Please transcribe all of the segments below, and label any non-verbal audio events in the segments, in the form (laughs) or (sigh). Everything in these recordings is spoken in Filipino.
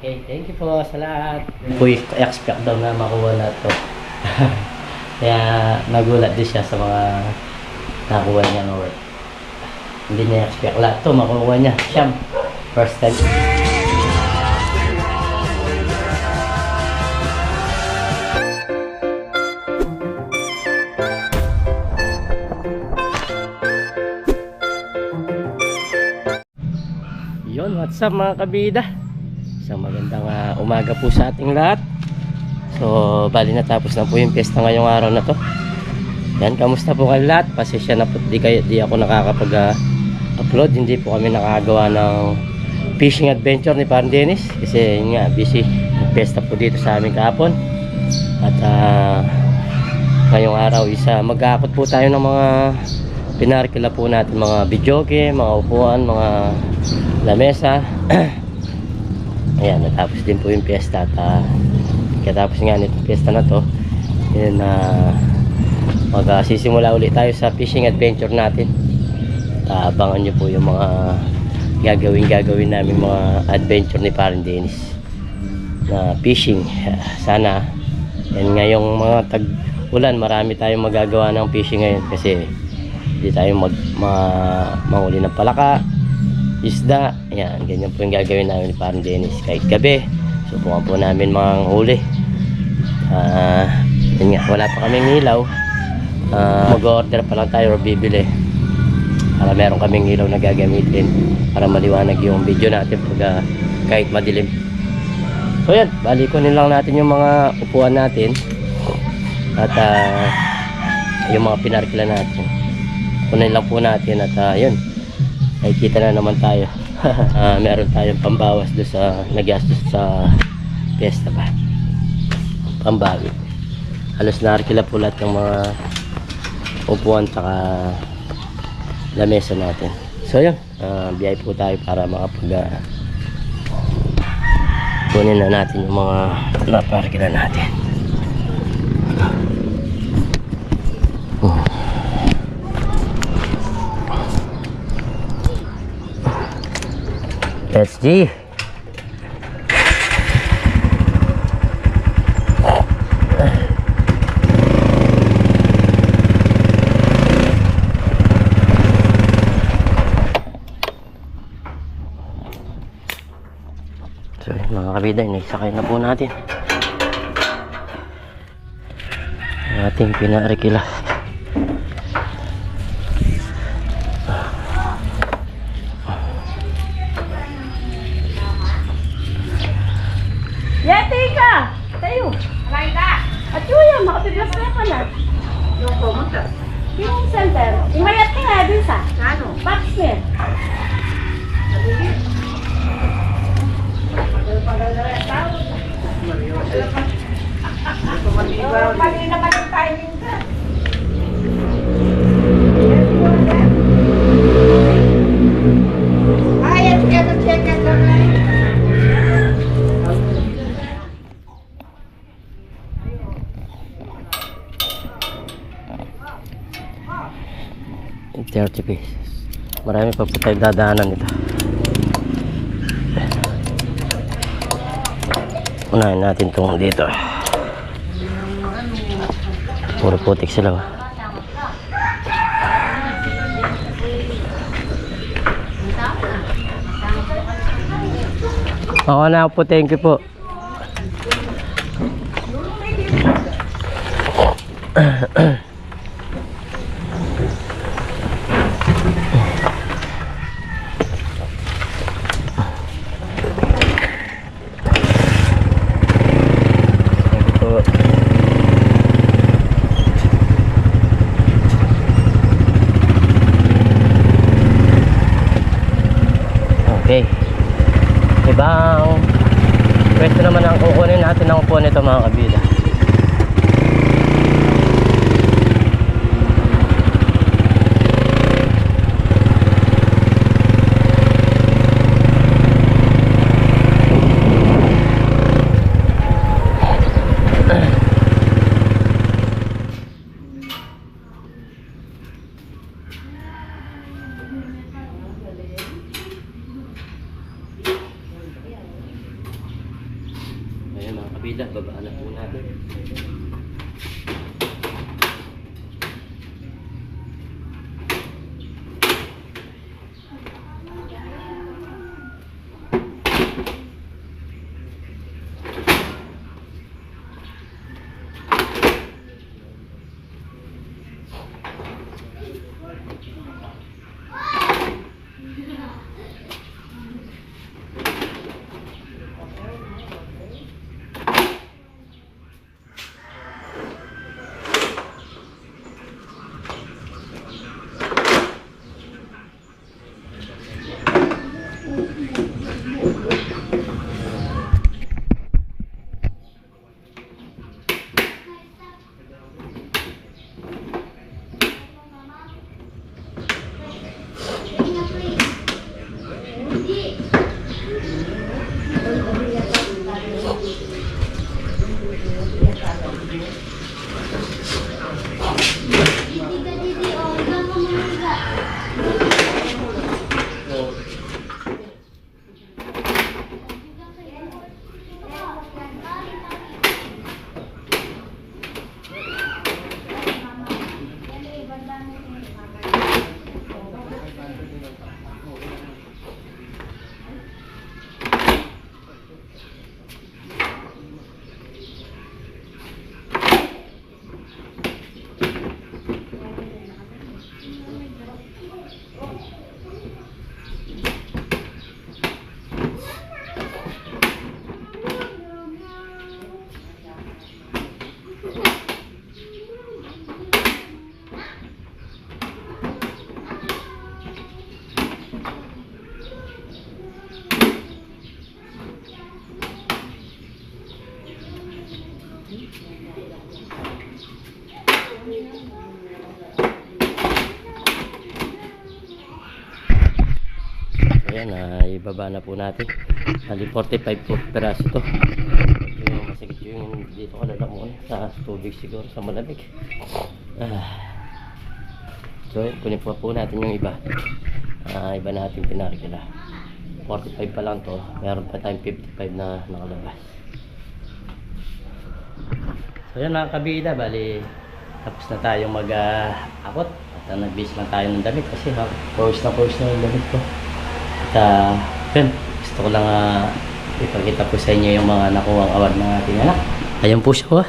Okay, thank you po sa lahat. Uy, expect daw na makuha na to. (laughs) Kaya nagulat din siya sa mga nakuha niya ng work. Hindi niya expect lahat to makuha niya. Siyam. First time. What's up mga kabida? Isang magandang ah, umaga po sa ating lahat. So, bali natapos na po yung piyesta ngayong araw na to. Yan, kamusta po kayo lahat? Pasensya na po, di, kayo, di ako nakakapag-upload. Hindi po kami nakagawa ng fishing adventure ni Parang Dennis. Kasi yun nga, busy. Piyesta po dito sa amin kahapon. At ah, ngayong araw isa mag-aakot po tayo ng mga pinarkila po natin mga videoke, mga upuan, mga lamesa. (clears throat) Ayan, natapos din po yung piyesta at uh, katapos nga nitong piyesta na to, yun na magsisimula ulit tayo sa fishing adventure natin. At, uh, abangan nyo po yung mga gagawin gagawin namin mga adventure ni Parang Dennis na fishing. (laughs) Sana yan ngayong mga tag ulan marami tayong magagawa ng fishing ngayon kasi hindi tayo mag ma, mahuli ng palaka isda. Yan ganyan po yung gagawin namin ni parang Dennis kahit gabi. Subukan po namin mga huli ah yun nga wala pa kaming ilaw. Ah, mag-order pa lang tayo or bibili. Para meron kaming ilaw na gagamitin para maliwanag yung video natin pag ah, kahit madilim. So yan balikonin lang natin yung mga upuan natin at ah, yung mga pinarkila natin. Kunin lang po natin at uh, yun nakikita na naman tayo. (laughs) Ah, meron tayong pambawas doon sa nagastos sa fiesta ba? Pambawi. Halos narkila po lahat ng mga upuan tsaka lamesa natin. So yun. Uh, biyay po tayo para makapag uh, kunin na natin yung mga naparkila natin Let's G. So, mga kabida, inisakay na po natin. Ating pinarikila. Yeti ka! Tayo! Raida, At yun, makapiglas na ka na. yung pumunta. Yung center, imayat ka nga din sa Ano? backsmith. Mali naman yung timing ka. Ayos ka na check it lang. 30 pesos. Marami pa po tayong dadaanan nito. Unahin natin itong dito. Puro putik sila ba? Oo na po, thank you po. (clears throat) ibaba na po natin. Hali 45 po peraso to. Yung masakit yung dito ko lalamunan sa tubig siguro sa malamig. Ah. So, yun, kunin po po natin yung iba. Ah, iba natin pinakikila. 45 pa lang to. Meron pa tayong 55 na nakalabas. So, yan mga kabida. Bali, tapos na tayong mag-akot. At uh, nag-base lang tayo ng damit kasi ha, pause na pause na yung damit ko. Uh, yun, gusto ko lang uh, ipakita po sa inyo yung mga nakuha award ng ating anak. Ayan po siya. oh.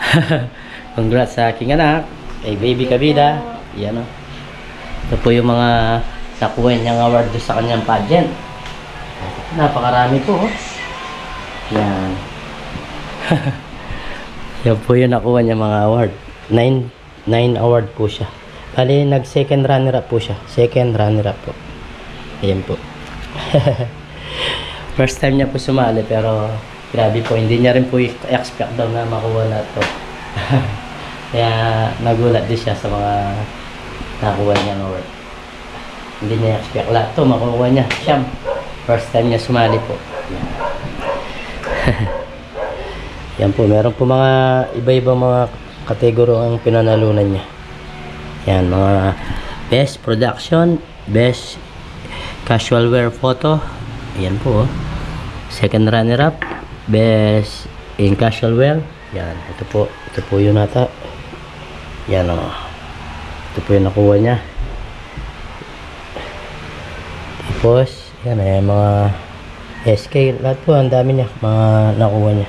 (laughs) Congrats sa aking anak. Kay Baby Kabida. Yan o. Ito po yung mga nakuha niyang award doon sa kanyang pageant. Napakarami po. Oh. Yan. (laughs) Yan po yung nakuha niya mga award. Nine, nine award po siya. Bali, nag second runner up po siya. Second runner up po. Ayan po. (laughs) First time niya po sumali pero grabe po. Hindi niya rin po expect daw na makuha na to. (laughs) Kaya nagulat din siya sa mga nakuha niya award. Hindi niya expect lahat to makuha niya. Siyam. First time niya sumali po. Yan. (laughs) Yan po, meron po mga iba-ibang mga kategoryo ang pinanalunan niya. Yan, mga best production, best casual wear photo. Yan po. oh. Second runner up, best in casual wear. Yan, ito po. Ito po yun nata. Yan o. Ito po yung nakuha niya. Tapos, yan ay mga SK. Lahat po, ang dami niya. Mga nakuha niya.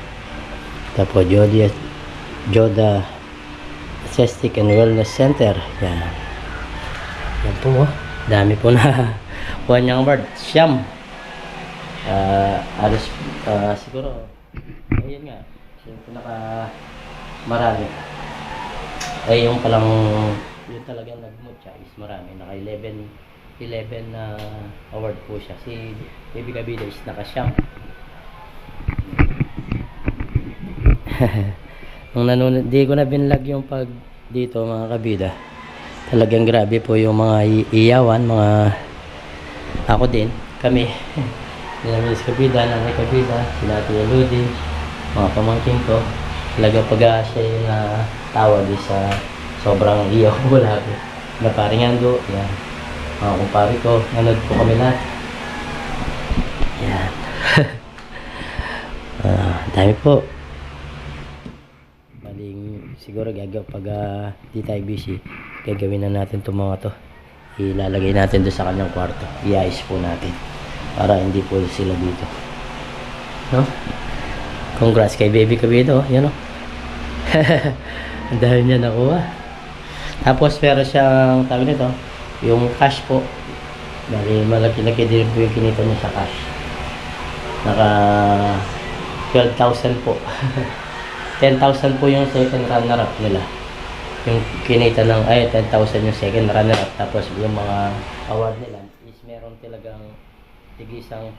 Tapos, Jody, Joda Aesthetic and Wellness Center. Yan. Yan po, oh. Dami po na (laughs) kuha niyang award. Siyam. Ah, alos, ah, siguro, ayun nga, siya yung pinaka marami. Ay, yung palang, yun talagang nagmutya is marami. Naka 11, 11 na award po siya. Si Baby Kabida is naka siyam. (laughs) Nung nanonood, di ko na binlag yung pag dito mga kabida. Talagang grabe po yung mga iyawan, mga ako din, kami. Nila Miss Kabida, Nanay Kabida, sila Tia Ludi, mga pamangkin ko. Talaga pag ah, siya yung uh, tawa di sa sobrang iyaw ko (laughs) lagi. Na paring ando, yan. Mga kumpari ko, nanood po kami lahat. Yan. (laughs) Ah, dami po. Baling siguro gagaw pag ah, di tayo busy, gagawin na natin itong mga to. Ilalagay natin doon sa kanyang kwarto. Iayos po natin. Para hindi po sila dito. No? Congrats kay baby Kabido. Yan o. (laughs) Ang dahil niya nakuha. Tapos meron siyang, tawag nito, yung cash po. Bali, malaki-laki din po yung kinita niya sa cash. Naka 12,000 po. (laughs) 10,000 po yung second runner-up nila. Yung kinita ng, ay, 10,000 yung second runner-up. Tapos yung mga award nila is meron talagang tigisang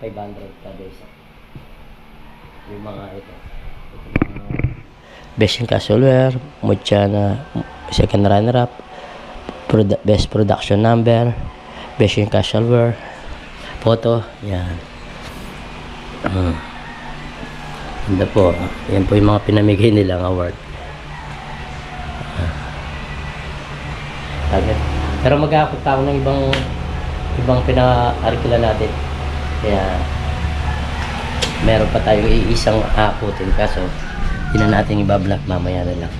500 kada isa. Yung mga ito. Ito mga Best in Casualware, Mucha na second runner-up, produ- Best Production Number, Best in Casualware, Photo, yan. Mm. Ganda po. Yan po yung mga pinamigay nilang award. Target. Pero mag-aakot pa ako ng ibang ibang pina-arikula natin. Kaya meron pa tayong iisang akutin kaso hindi na natin ibablog mamaya na lang.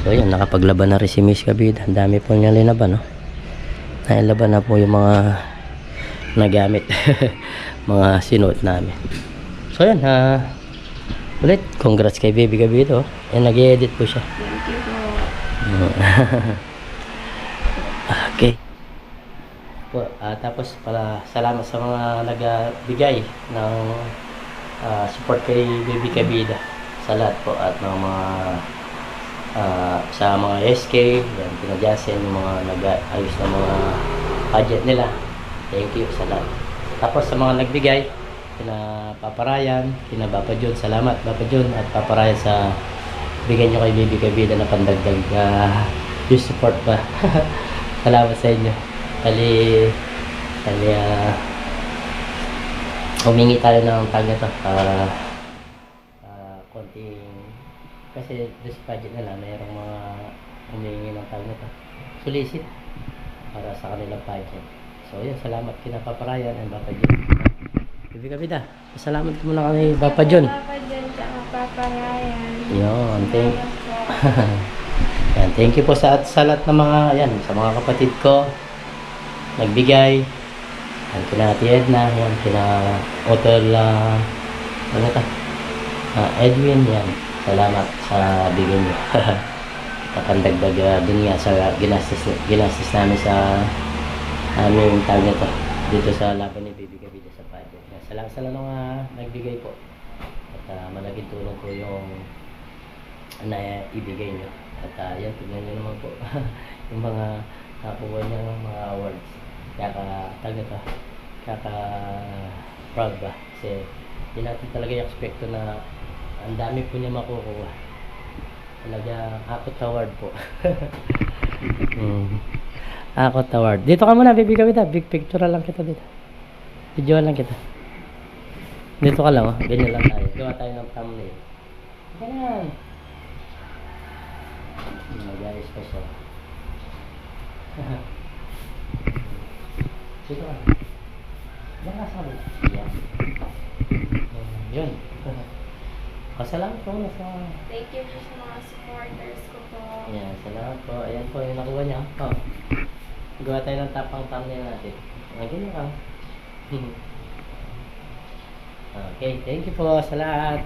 So yun, nakapaglaban na rin si Miss Kabid. Ang dami po niya linaban, no? Nailaban na po yung mga nagamit. (laughs) mga sinuot namin. So yun, ha. ulit, congrats kay Baby Kabid, oh. Yan, nag-edit po siya. Thank you po. (laughs) okay. Po, ah, tapos pala salamat sa mga nagbigay ng ah, support kay Baby Kabida sa lahat po at ng mga ah, sa mga SK, yan, pinadyasin, yung mga nag-ayos ng mga budget nila. Thank you sa lahat. Tapos sa mga nagbigay, kina Papa Ryan, kina Papa John, salamat Papa John at Papa Ryan sa bigyan nyo kay Baby Kabida na pandagdag uh, support ba. (laughs) salamat sa inyo. Kali, kali, ah, humingi tayo ng tag na to. ah, ah, konting, kasi doon sa budget nila, mayroong mga humingi ng tag na to. Solicit para sa kanilang budget. So, yun, salamat kina Papa Ryan and Papa John. Baby Kabida, salamat muna kami Papa John. Papa John, tsaka Papa Ryan. Yun, thank. Yan, (laughs) thank you po sa, sa lahat ng mga, yan, sa mga kapatid ko, nagbigay. Yan, kina Ate Edna, yan, kina Hotel, uh, ano ka? Ah, Edwin, yan. Salamat sa bigay niyo. (laughs) Kapandagdag uh, dun nga sa ginastos, ginastos namin sa aming tawag nito dito sa laban ni Baby Gabida sa. Yan, Salamat sa lahat ng mga nagbigay po. At uh, malaking tulong po yung na ibigay nyo. At uh, yan, tignan nyo naman po (laughs) yung mga nakuha niya ng mga awards. Kaka, na to, kaka proud ba? Kasi hindi natin talaga i-expect na ang dami po niya makukuha. Talaga, akot award po. (laughs) mm. Akot award. Dito ka muna, baby kawita. Big picture lang kita dito. Video lang kita. Dito ka lang, oh. Ganyan lang tayo. Gawa tayo ng thumbnail. Ganyan. Mag-ayos pa siya. (laughs) Dito ka. Diyan ka sabi. Yan. Mm, Yun. (laughs) Pasalamat po na sa... Thank you po sa mga supporters ko po. Ayan, salamat po. Ayan po yung nakuha niya. Oh. Gawa tayo ng tapang thumbnail natin. Ah, ganyan ka. (laughs) okay, thank you po sa lahat.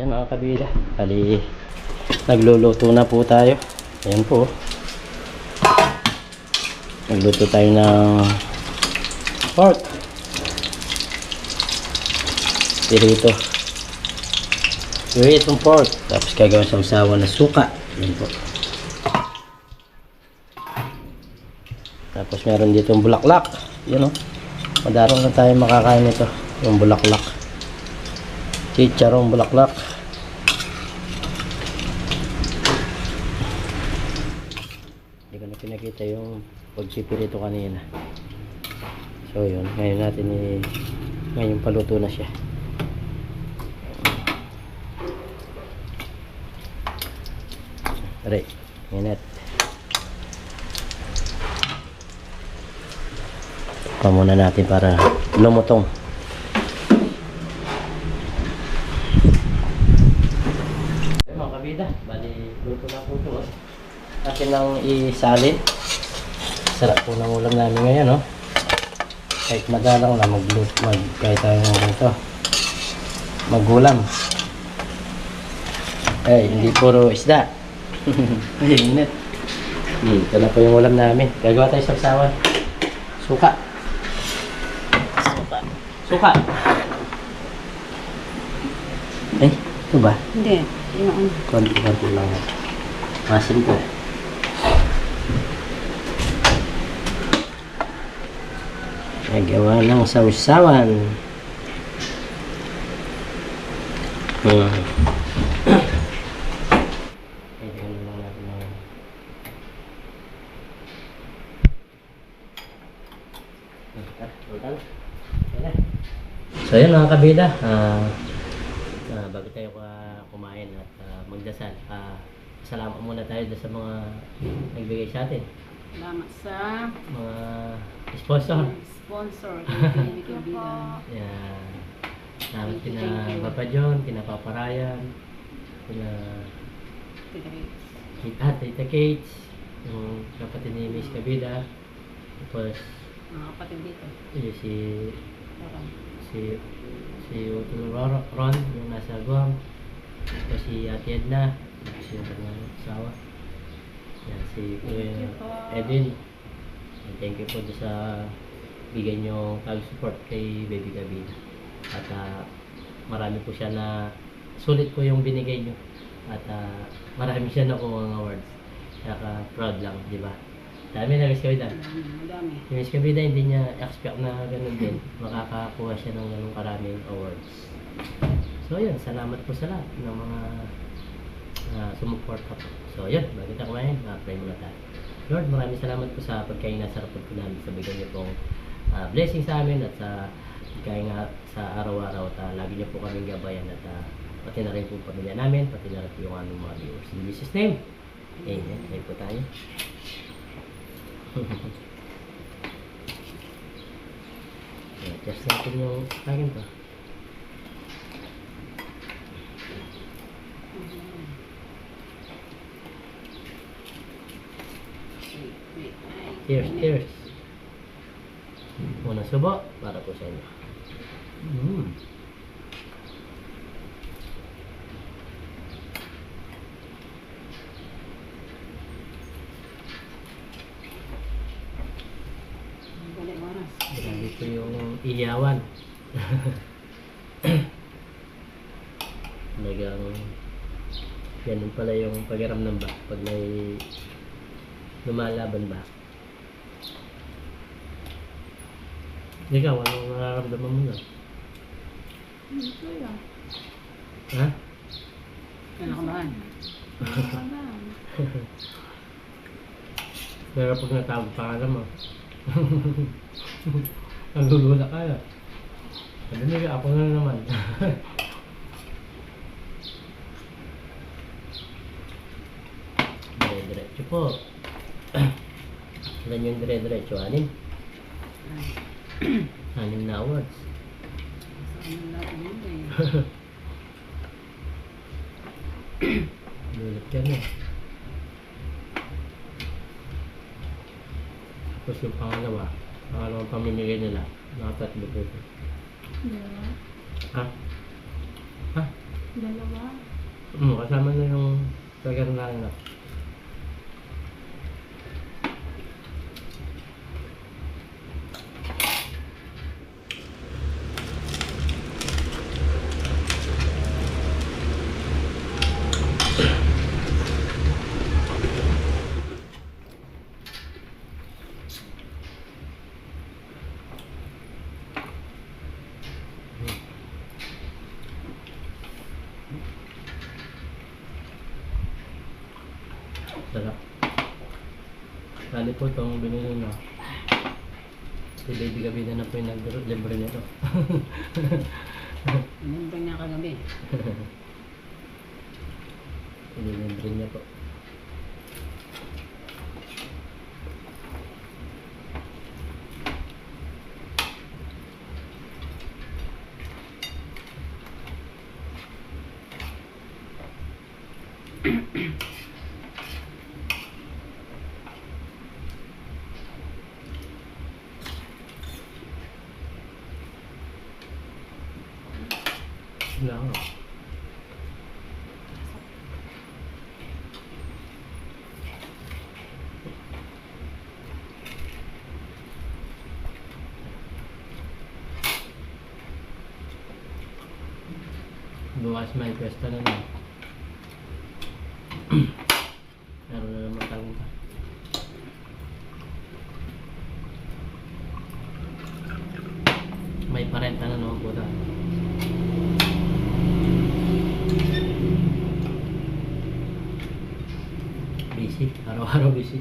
Ayan mga kabila. Bali, nagluluto na po tayo. Ayan po. Nagluto tayo ng pork. Pirito. Piritong pork. Tapos gagawin sa usawa na suka. Ayan po. Tapos meron dito yung bulaklak. Yan o. Madaro na tayo makakain nito. Yung bulaklak. Chicharong bulaklak. Hindi ko na pinakita yung pagsipirito kanina. So yun. Ngayon natin i... Ngayon paluto na siya. Aray. Init. Pa muna natin para lumutong. Ayun, mga kabida, bali luto na po ito. oh. Akin nang isalin. Sarap po ng ulam namin ngayon, no? Kahit madalang na magluto, mag, kahit tayo ng ito. Magulam. Ay, hindi puro isda. (laughs) Ay, init. Hmm, ito na po yung ulam namin. Gagawa tayo sa sawan. Suka. Suka. Suka. Ay, ito ba? Hindi. Yung ano. Konti-konti lang. Masin ko. Nagawa ng sausawan. Hmm. So yun mga kabida, ah ah, bago tayo ah, kumain at ah, magdasal, ah, salamat muna tayo sa mga nagbigay sa atin, Salamat sa mga sponsor. sponsor. (laughs) Kaibigan. Yan. Salamat Thank you, kina thank you. Papa John, kina Papa Ryan, kina ah, Tita Kate, yung kapatid ni Miss Kabida, tapos Mga kapatid dito. yun si Parang. si si Utol Ron, Ron yung nasa Guam tapos si Ate Edna si yung kanyang asawa yan si Kuya. Edwin. And thank you po doon sa bigay nyo pag-support kay Baby Gabina. At ah, marami po siya na sulit po yung binigay nyo at ah, marami siya nakuha ng awards. Kaya proud lang di ba? Dami na Miss Kabida Madami. Madami. si Miss Kabida hindi niya expect na ganun din. Makakakuha siya ng ganung karaming awards. So yun. Salamat po sa lahat ng mga uh, sumuporta po so yun bago tayo kumain uh, pray muna Lord maraming salamat po sa pagkain na sarap po namin sa bigyan niyo pong ah, blessing sa amin at sa pagkain nga sa araw-araw at ah, lagi niyo po kaming gabayan at ah, pati na rin po pamilya namin pati na rin po yung aming mga viewers in Jesus name Amen. Tayo po tayo. (laughs) Test natin yung akin to. Cheers, cheers. Unang subo, para po sa inyo. Mm. Grabe po yung iyawan. (coughs) Talagang ganun pala yung pagiramdam ba pag may lumalaban ba. Ikaw, anong nararamdaman mo na? Ito lang. Ha? Ano ka ba? Wala lang. Pero pag natawag pa ka naman, (laughs) nagugula ka na. Sabi niya, ako na naman. (laughs) Dire-diretso po. (clears throat) Ilan yung dire-diretso? Anim? Anim na awards. Ano lahat yun eh. Lulit ka na. Tapos yung pangalawa, pangalawang pamimigay nila, nakatatlo po. ito. Dalawa. Ha? Ha? Dalawa. Hmm, kasama na yung kagano na na. Sarap. Bali po itong binili nyo. Si Baby (laughs) Po yung nag-libre nito. Libre niya kagabi. Nilibre niya po. Wala nga. Bukas may pesta na naman. Meron na naman tawag pa. May parenta na naman po tayo. Busy. Araw-araw busy.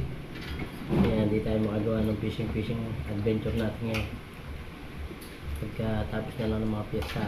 Kaya hindi tayo makagawa ng fishing-fishing adventure natin ngayon. Pagkatapos na lang ng mga piyesta.